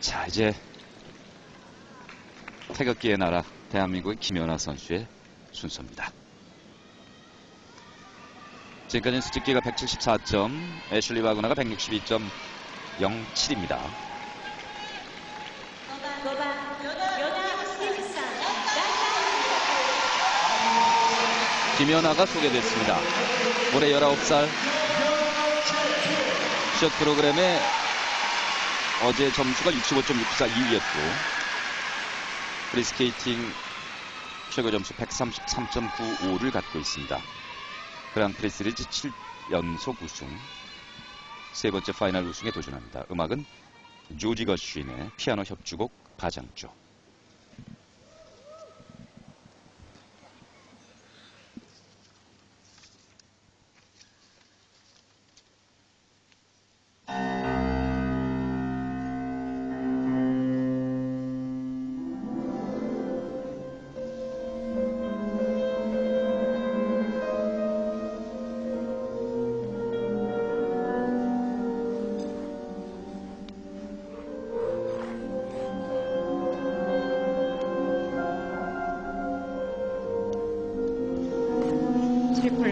자, 이제 태극기의 나라 대한민국의 김연아 선수의 순서입니다. 지금까지는 수직기가 174점, 애슐리 바그나가 162.07입니다. 김연아가 소개됐습니다. 올해 19살 시합 프로그램에 어제 점수가 65.64 2위였고 프리스케이팅 최고 점수 133.95를 갖고 있습니다. 그랑프리 시리즈 7연속 우승 세 번째 파이널 우승에 도전합니다. 음악은 조지 거쉬인의 피아노 협주곡 바장조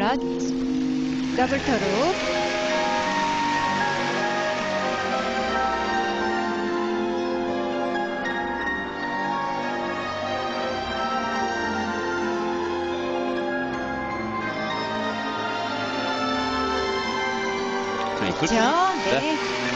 트리플럿 더블 트리플 그렇죠? 네.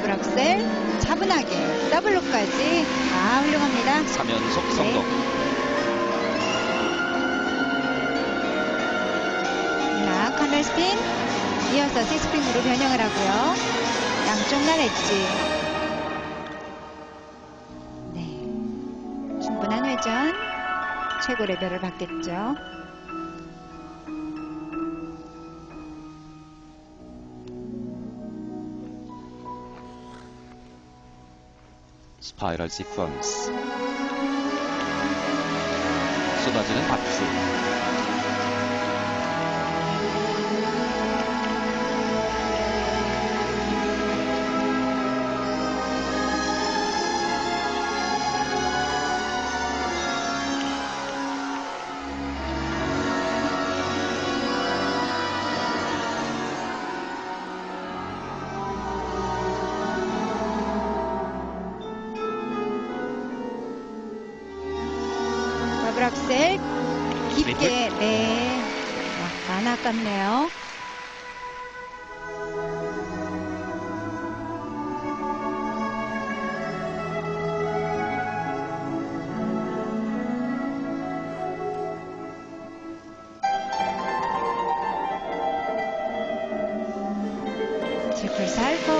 더블 악셀 차분하게 더블로까지 아 훌륭합니다. 3연속 성공 자, 카널 스핀 이어서 식스핀으로 변형을 하고요. 양쪽 날 엣지. 네. 충분한 회전. 최고 레벨을 받겠죠. 스파이럴 시퀀스 쏟아지는 박수 아깝네요. 트리플 살고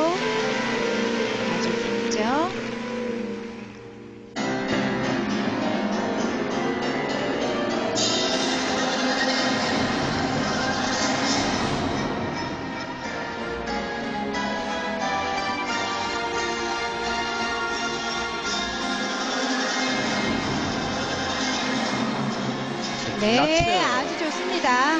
네. 아주 좋습니다.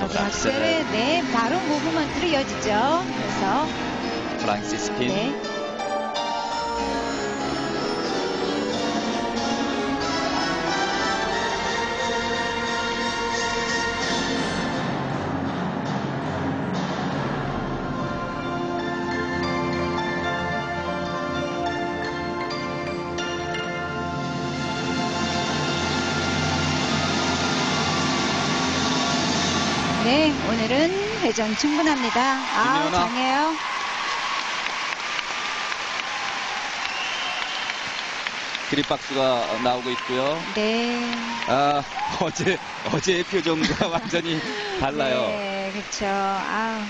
악셀에 네, 바로 무브먼트로 이어지죠. 그래서 플라잉 스핀 네. 네, 오늘은 회전 충분합니다. 아, 김연아. 강해요. 그립박스가 나오고 있고요. 네. 아, 어제, 어제의 표정과 완전히 달라요. 네, 그렇죠. 아,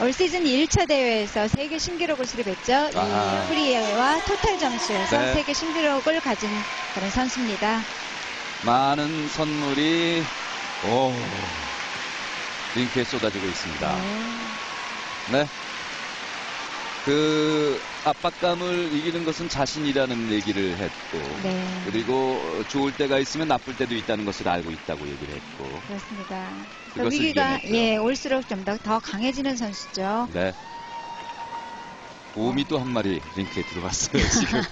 올 시즌 1차 대회에서 세계 신기록을 수립했죠. 아. 이 프리웨이와 토탈 점수에서 네. 세계 신기록을 가진 그런 선수입니다. 많은 선물이, 오, 링크에 쏟아지고 있습니다. 네. 네. 그 압박감을 이기는 것은 자신이라는 얘기를 했고 네. 그리고 좋을 때가 있으면 나쁠 때도 있다는 것을 알고 있다고 얘기를 했고 그렇습니다. 그 그것을 위기가 이겨냈죠. 예 올수록 좀 더 더 강해지는 선수죠. 네. 오미 또 한 마리 링크에 들어왔어요 지금.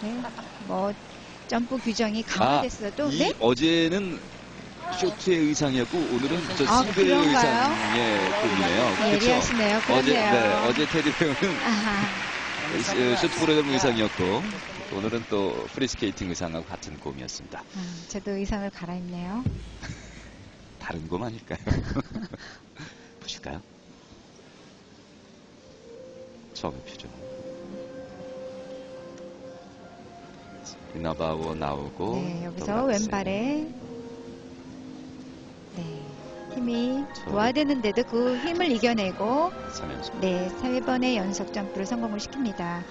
네. 뭐 점프 규정이 강화됐어도 아, 이 네. 어제는 쇼트의 의상이었고 오늘은 저 아, 싱글 그런가요? 의상의 폼이네요. 그렇죠? 예리하시네요. 어제 그렇네요. 네, 어제 테디 배우는. 어, 쇼트 프로그램 의상이었고 오늘은 또 프리스케이팅 의상하고 같은 곰이었습니다. 아, 저도 의상을 갈아입네요. 다른 곰 아닐까요? 보실까요? 처음의 표정. 리나바워 나오고 네, 여기서. 왼발에 네, 힘이 저- 노화되는데도 그 힘을 이겨내고. 네, 세 번의 연속 점프를 성공을 시킵니다.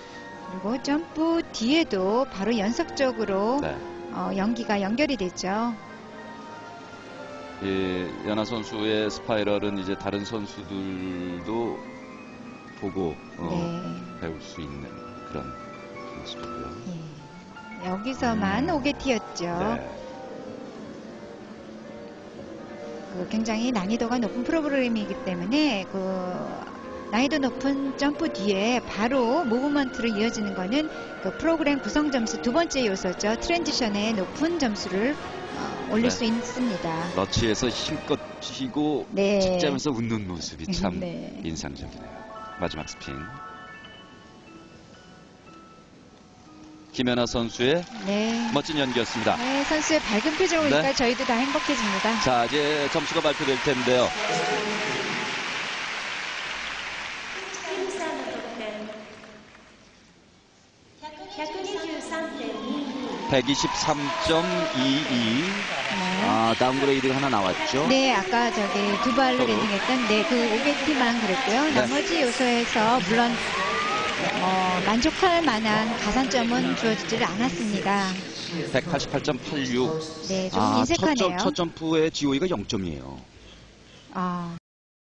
그리고 점프 뒤에도 바로 연속적으로 네. 어, 연기가 연결이 되죠. 예, 연하 선수의 스파이럴은 이제 다른 선수들도 보고 어, 네. 배울 수 있는 그런 모습이고요. 예. 여기서만 음. 오게티였죠. 네. 그 굉장히 난이도가 높은 프로그램이기 때문에 그 난이도 높은 점프 뒤에 바로 무브먼트로 이어지는 거는 그 프로그램 구성 점수 두 번째 요소죠. 트랜지션의 높은 점수를 어, 올릴 네. 수 있습니다. 러치에서 힘껏 쥐고 네. 직자면서 웃는 모습이 참 네. 인상적이네요. 마지막 스핀. 김연아 선수의 네. 멋진 연기였습니다. 네, 선수의 밝은 표정을 보니까 네. 저희도 다 행복해집니다. 자, 이제 점수가 발표될 텐데요. 123.22. 네. 아, 다운그레이드가 하나 나왔죠? 네, 아까 저기 두 발로 서로. 랜딩했던 네, 그 오게티만 그랬고요. 네. 나머지 요소에서 물론 어, 만족할 만한 가산점은 주어지지를 않았습니다. 188.86. 네, 좀 아, 첫, 인색하네요. 점, 첫 점프의 GOE가 0점이에요. 아,